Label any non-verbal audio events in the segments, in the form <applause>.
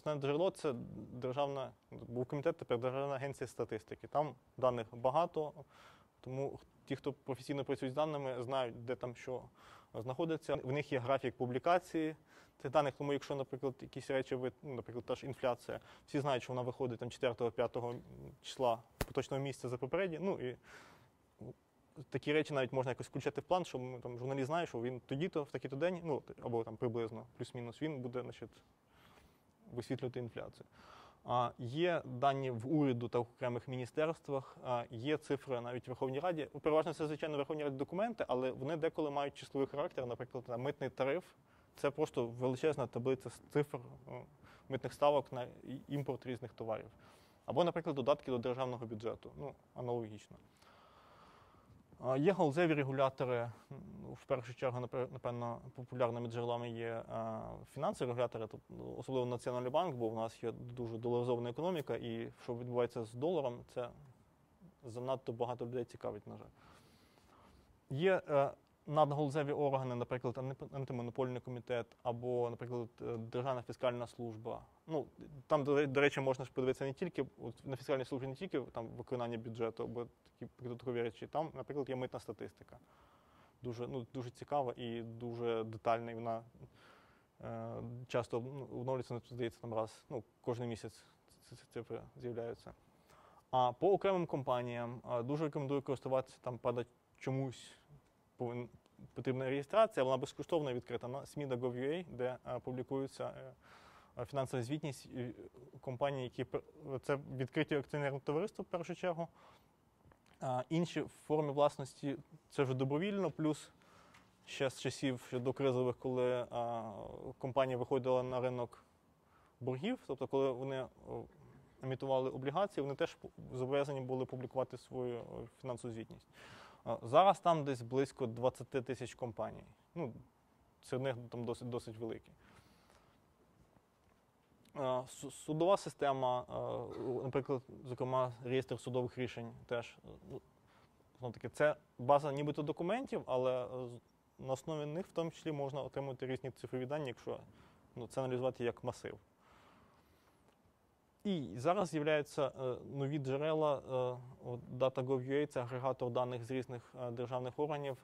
основне джерело це державна, був комітет, тепер Державна агенція статистики. Там даних багато, тому ті, хто професійно працюють з даними, знають, де там що знаходиться. В них є графік публікації цих даних, тому якщо, наприклад, якісь речі, ну, наприклад, та ж інфляція, всі знають, що вона виходить там 4-5 числа поточного місяця за попередні. Ну і такі речі навіть можна якось включати в план, що там, журналіст знає, що він тоді-то, в такий-то день, ну або там приблизно, плюс-мінус, він буде значить, висвітлювати інфляцію. Є дані в уряду та в окремих міністерствах, є цифри навіть в Верховній Раді. Ну, Переважно це, звичайно, в Верховній Раді документи, але вони деколи мають числовий характер. Наприклад, митний тариф це просто величезна таблиця з цифр митних ставок на імпорт різних товарів. Або, наприклад, додатки до державного бюджету. Ну, аналогічно. Є галузеві регулятори. Ну, В першу чергу, напевно, популярними джерелами є а, фінансові регулятори, особливо Національний банк, бо в нас є дуже доларизована економіка, і що відбувається з доларом, це занадто багато людей цікавить, на жаль. Є е, надгалузеві органи, наприклад, антимонопольний комітет або, наприклад, е, Державна фіскальна служба. Ну, там, до речі, можна ж подивитися не тільки от, на фіскальній службі, не тільки там виконання бюджету, або такі придаткові речі. Там, наприклад, є митна статистика. Дуже, ну, дуже цікава і дуже детальна. І вона е, часто оновлюється, ну, здається, там раз, ну, кожен місяць ці цифри з'являються. А по окремим компаніям е, дуже рекомендую користуватися там падать чомусь повин- потрібна реєстрація, вона безкоштовно відкрита на SMIDA.gov.ua, де е, публікується е, е, фінансова звітність компаній, які це відкриті акціонерне товариство в першу чергу. А інші форми власності це вже добровільно, плюс ще з часів ще до кризових, коли а, компанія виходила на ринок боргів, тобто коли вони емітували облігації, вони теж зобов'язані були публікувати свою фінансову звітність. Зараз там десь близько 20 тисяч компаній. Ну, серед них там досить, досить великі. Судова система, наприклад, зокрема, реєстр судових рішень теж. ну, Знову таки, це база нібито документів, але на основі них в тому числі можна отримати різні цифрові дані, якщо ну, це аналізувати як масив. І зараз з'являються е, нові джерела. Е, Data.gov.ua – це агрегатор даних з різних е, державних органів.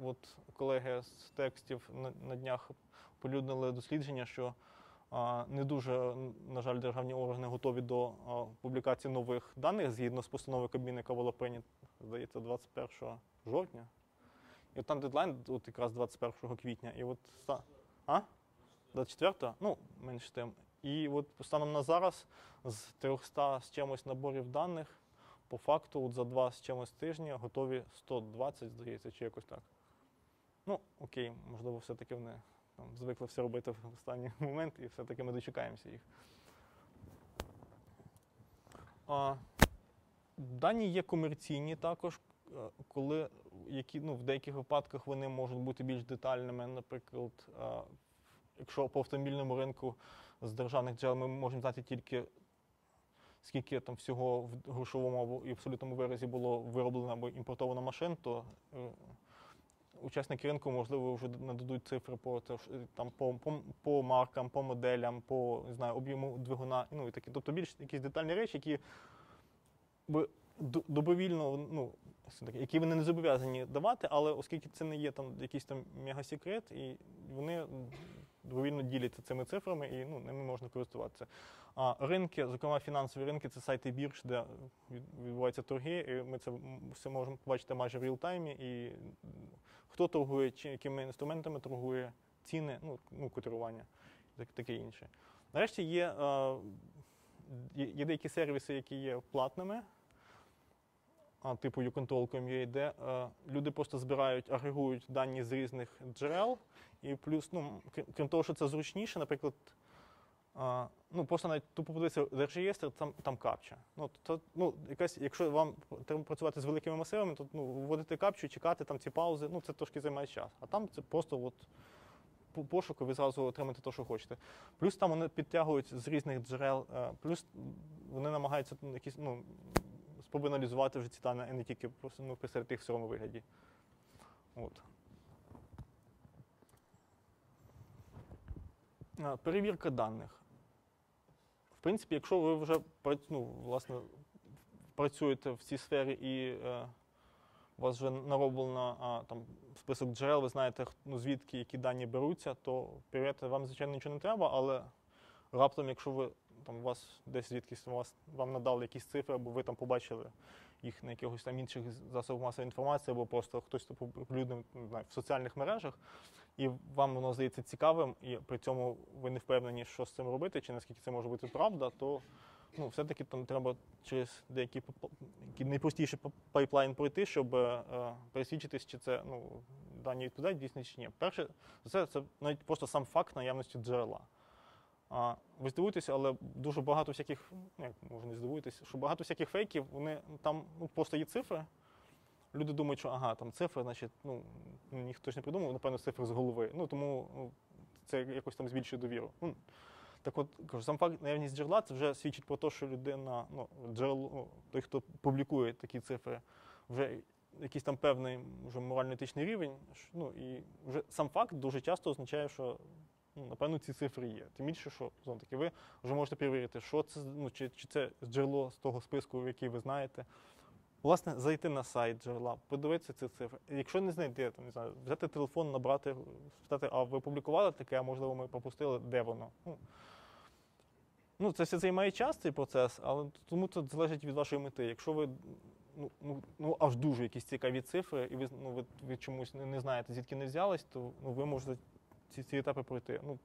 От колеги з текстів на, днях оприлюднили дослідження, що не дуже, на жаль, державні органи готові до публікації нових даних згідно з постановою Кабміну, яка була прийнята, здається, 21 жовтня. І от там дедлайн от якраз 21 квітня. І от а? 24? Ну, менше тим. І от станом на зараз з 300 з чимось наборів даних, по факту, от за два з чимось тижні готові 120, здається, чи якось так. Ну, окей, можливо, все-таки вони там, звикли все робити в останній <laughs> момент, і все-таки ми дочекаємося їх. А, дані є комерційні також, е, коли які, ну, в деяких випадках вони можуть бути більш детальними. Наприклад, е, якщо по автомобільному ринку з державних джерел ми можемо знати тільки скільки там всього в грошовому або і абсолютному виразі було вироблено або імпортовано машин, то е, учасники ринку, можливо, вже нададуть цифри по, е, там, по, по, по маркам, по моделям, по не знаю, об'єму двигуна. Ну, і такі. Тобто більш якісь детальні речі, які би добровільно, ну, які вони не зобов'язані давати, але оскільки це не є там якийсь там мегасекрет, і вони добровільно діляться цими цифрами і ну, ними можна користуватися. А ринки, зокрема фінансові ринки, це сайти бірж, де відбуваються торги, і ми це все можемо побачити майже в реал-таймі. І хто торгує, чи якими інструментами торгує, ціни, ну, ну котирування таке інше. Нарешті е, є, є деякі сервіси, які є платними. Типу uControl.com.ua, де люди просто збирають, агрегують дані з різних джерел, і плюс, ну, крім, того, що це зручніше, наприклад, ну, просто навіть тупо подивитися держреєстр, там, там капча. Ну, то, ну, якась, якщо вам треба працювати з великими масивами, то ну, вводити капчу, чекати там ці паузи, ну, це трошки займає час. А там це просто от, по пошуку ви зразу отримаєте те, що хочете. Плюс там вони підтягують з різних джерел, е, плюс вони намагаються ну, якісь, ну, спробуй аналізувати вже ці дані, а не тільки просто ну, писати їх в сирому вигляді. От. Перевірка даних. В принципі, якщо ви вже ну, власне, працюєте в цій сфері і е, у вас вже нароблено а, там, список джерел, ви знаєте, ну, звідки які дані беруться, то перевіряти вам, звичайно, нічого не треба, але раптом, якщо ви там у вас десь звідкись вас вам надали якісь цифри, або ви там побачили їх на якихось там інших засобах масової інформації, або просто хтось не знаю, в соціальних мережах, і вам воно здається цікавим, і при цьому ви не впевнені, що з цим робити, чи наскільки це може бути правда, то ну, все-таки там треба через який найпростіший поп- пайплайн пройти, щоб е, пересвідчитись, чи це ну, дані відповідають дійсно чи ні. Перше, за це, це навіть просто сам факт наявності джерела. Ви здивуєтеся, але дуже багато всяких, ну як може не здивуєтеся, що багато всяких фейків, вони ну, там ну, просто є цифри. Люди думають, що ага, там цифри, значить, ну ніхто ж не придумав, напевно, цифри з голови. Ну тому ну, це якось там збільшує довіру. Ну, так от, кажу, сам факт наявність джерела це вже свідчить про те, що людина, ну, джерело, той, хто публікує такі цифри, вже якийсь там певний морально-етичний рівень. Ну і вже сам факт дуже часто означає, що ну, напевно ці цифри є. Тим більше, що знову таки, ви вже можете перевірити, що це, ну, чи, чи це джерело з того списку, який ви знаєте. Власне, зайти на сайт джерела, подивитися ці цифри. Якщо не знайдете, там, не знаю, взяти телефон, набрати, спитати, а ви публікували таке, а можливо, ми пропустили, де воно. Ну, ну це все займає час, цей процес, але тому це залежить від вашої мети. Якщо ви ну, ну, ну аж дуже якісь цікаві цифри, і ви, ну, ви, ви чомусь не, не знаєте, звідки не взялись, то ну, ви можете ці, ці етапи пройти. Ну,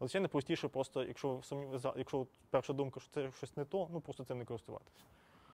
звичайно, простіше, просто якщо якщо перша думка, що це щось не то, ну просто цим не користуватися.